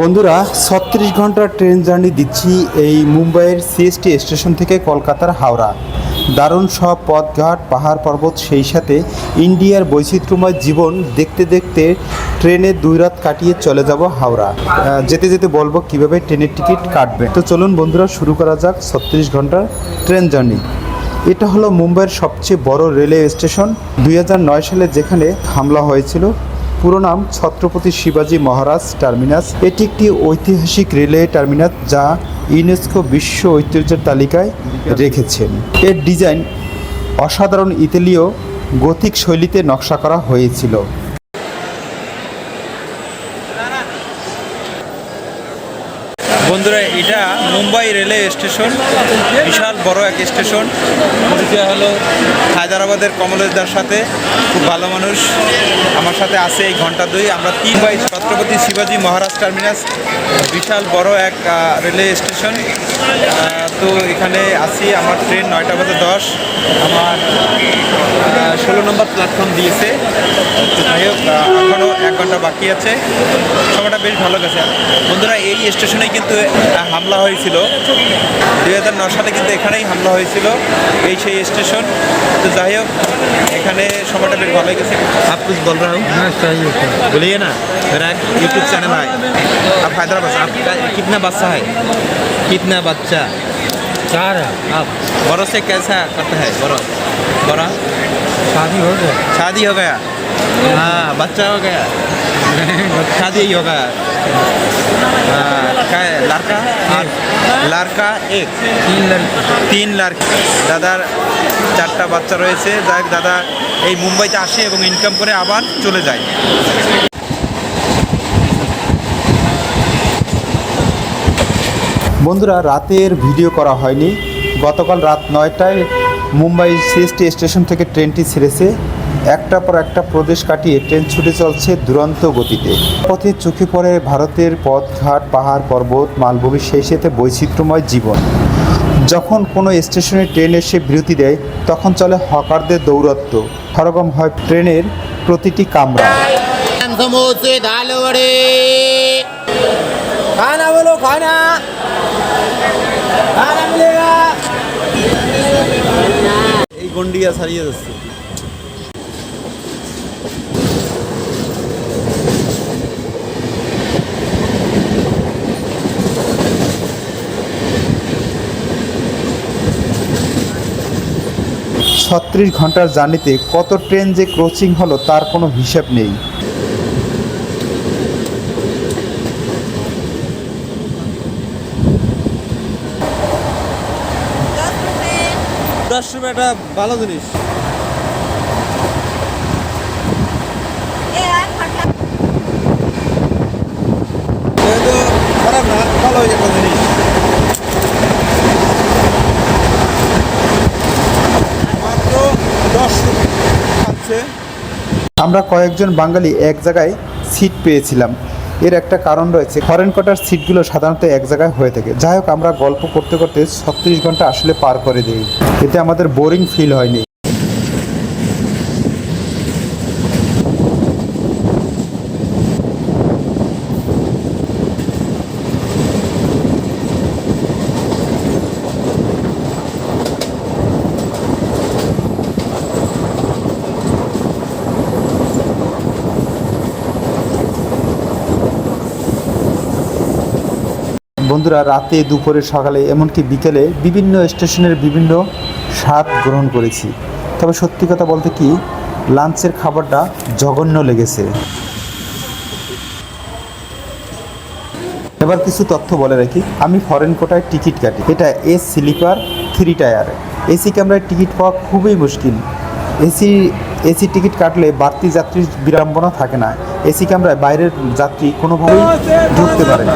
বন্ধুরা, ছত্রিশ ঘণ্টার ট্রেন জার্নি দিচ্ছি এই মুম্বাইয়ের সিএসটি স্টেশন থেকে কলকাতার হাওড়া। দারুণ সব পথঘাট, পাহাড় পর্বত সেই সাথে ইন্ডিয়ার বৈচিত্র্যময় জীবন দেখতে দেখতে ট্রেনে দুই রাত কাটিয়ে চলে যাব হাওড়া। যেতে যেতে বলব কীভাবে ট্রেনের টিকিট কাটবে। তো চলুন বন্ধুরা, শুরু করা যাক ছত্রিশ ঘণ্টার ট্রেন জার্নি। এটা হলো মুম্বাইয়ের সবচেয়ে বড় রেলওয়ে স্টেশন। দুই হাজার নয় সালে যেখানে হামলা হয়েছিল পুরো নাম ছত্রপতি শিবাজী মহারাজ টার্মিনাস। এটি একটি ঐতিহাসিক রেলওয়ে টার্মিনাস যা ইউনেস্কো বিশ্ব ঐতিহ্যের তালিকায় রেখেছেন। এর ডিজাইন অসাধারণ ইতালীয় গথিক শৈলীতে নকশা করা হয়েছিল। বন্ধুরা, এটা মুম্বাই রেলওয়ে স্টেশন, বিশাল বড় এক স্টেশন। পরিচয় হলো হায়দ্রাবাদের কমলেশদার সাথে, খুব ভালো মানুষ। আমার সাথে আছে এই ঘণ্টা দুই। আমরা তিন বাই ছত্রপতি শিবাজী মহারাজ টার্মিনাস, বিশাল বড় এক রেলওয়ে স্টেশন। তো এখানে আসি আমার ট্রেন নয়টা বাজে দশ। আমার ষোলো নম্বর প্ল্যাটফর্ম দিয়েছে। এখনও এক ঘন্টা বাকি আছে সময়টা বেশ ভালো গেছে বন্ধুরা এই স্টেশনে কিন্তু আহ, হামলা হয়েছিল দুই হাজার ন সালে কিন্তু এখানেই হামলা হয়েছিল এই সেই স্টেশন তো যাই হোক এখানে সময়টা বেশ ভালো গেছে आप कुछ बोल रहा हूँ बोलिए ना मेरा एक यूट्यूब चैनल है आप हैदराबाद आपका कितना बच्चा है कितना बच्चा चार है आप बड़ों से कैसा करता है बड़ो बड़ा शादी हो गया शादी हो गया हाँ बच्चा हो गया शादी ही हो गया हाँ, क्या है लड़का एक लड़का एक तीन लड़की তিন লড়কি দাদার চারটা বাচ্চা রয়েছে যাই হোক দাদা এই মুম্বাইতে আসে এবং ইনকাম করে আবার চলে যায় বন্ধুরা রাতের ভিডিও করা হয়নি গতকাল রাত নয়টায় মুম্বাই সিএসটি স্টেশন থেকে ট্রেনটি ছেড়েছে একটা পর একটা প্রদেশ কাটিয়ে ট্রেন ছুটে চলছে দুরন্ত গতিতে। পথে চোখে পড়ে ভারতের পথঘাট, পাহাড়, পর্বত মালভূমি সেই সাথে বৈচিত্র্যময় জীবন। যখন কোনো স্টেশনে ট্রেন এসে বিরতি দেয়, তখন চলে হকারদের দৌরত্ব সরগম হয় ট্রেনের প্রতিটি কামরা। এই গন্ডিয়া যাচ্ছে। ছত্রিশ ঘণ্টার জার্নিতে কত ট্রেন যে ক্রসিং হলো তার কোনো হিসাব নেই। একটা ভালো জিনিস তো খারাপ না ভালো একটা জিনিস মাত্র দশ রুপে আছে আমরা কয়েকজন বাঙালি এক জায়গায় সিট পেয়েছিলাম। এর একটা কারণ রয়েছে ফরেন কোটার সিটগুলো সাধারণত এক জায়গায় হয়ে থাকে। যাই হোক, আমরা গল্প করতে করতে ছত্রিশ ঘণ্টা আসলে পার করে দিই। এতে আমাদের বোরিং ফিল হয়নি। বন্ধুরা, রাতে, দুপুরে, সকালে, এমনকি বিকেলে বিভিন্ন স্টেশনের বিভিন্ন স্বাদ গ্রহণ করেছি। তবে সত্যি কথা বলতে কি, লাঞ্চের খাবারটা জঘন্য লেগেছে। এবার কিছু তথ্য বলে রাখি। আমি ফরেন কোটায় টিকিট কাটি। এটা S sleeper, three tier. AC ক্যামেরায় টিকিট পাওয়া খুবই মুশকিল। এসি এসি টিকিট কাটলে বাড়তি যাত্রীর বিড়ম্বনা থাকে না। এসি ক্যামেরায় বাইরের যাত্রী কোনোভাবেই ঢুকতে পারে না।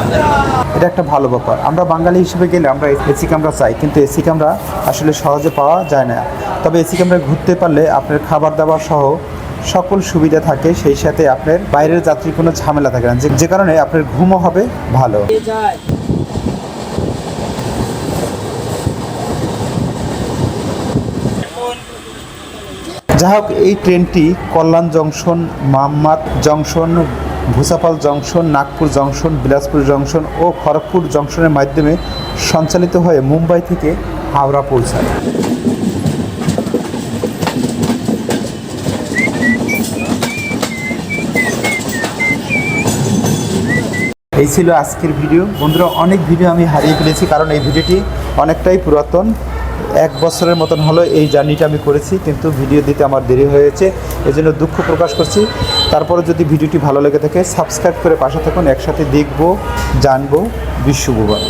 এটা একটা ভালো ব্যাপার। আমরা বাঙালি হিসেবে গেলে আমরা এসি ক্যামেরা চাই, কিন্তু এসি ক্যামেরা আসলে সহজে পাওয়া যায় না। তবে এসি ক্যামেরায় ঘুরতে পারলে আপনার খাবার দাবার সহ সকল সুবিধা থাকে, সেই সাথে আপনার বাইরের যাত্রী কোনো ঝামেলা থাকে না। যে- যে কারণে আপনার ঘুমও হবে ভালো। যা হোক এই ট্রেনটি Kalyan junction Manmad junction, Bhusawal junction, Nagpur junction, Bilaspur junction ও খড়গপুর জংশনের মাধ্যমে সঞ্চালিত হয়ে মুম্বাই থেকে হাওড়া পৌঁছায়। এই ছিল আজকের ভিডিও। বন্ধুরা, অনেক ভিডিও আমি হারিয়ে ফেলেছি, কারণ এই ভিডিওটি অনেকটাই পুরাতন। এক বছরের মতন হলো এই জার্নিটা আমি করেছি, কিন্তু ভিডিও দিতে আমার দেরি হয়েছে, এজন্য দুঃখ প্রকাশ করছি। তারপরে যদি ভিডিওটি ভালো লেগে থাকে সাবস্ক্রাইব করে পাশে থাকুন, একসাথে দেখব, জানব বিশ্বভূগোল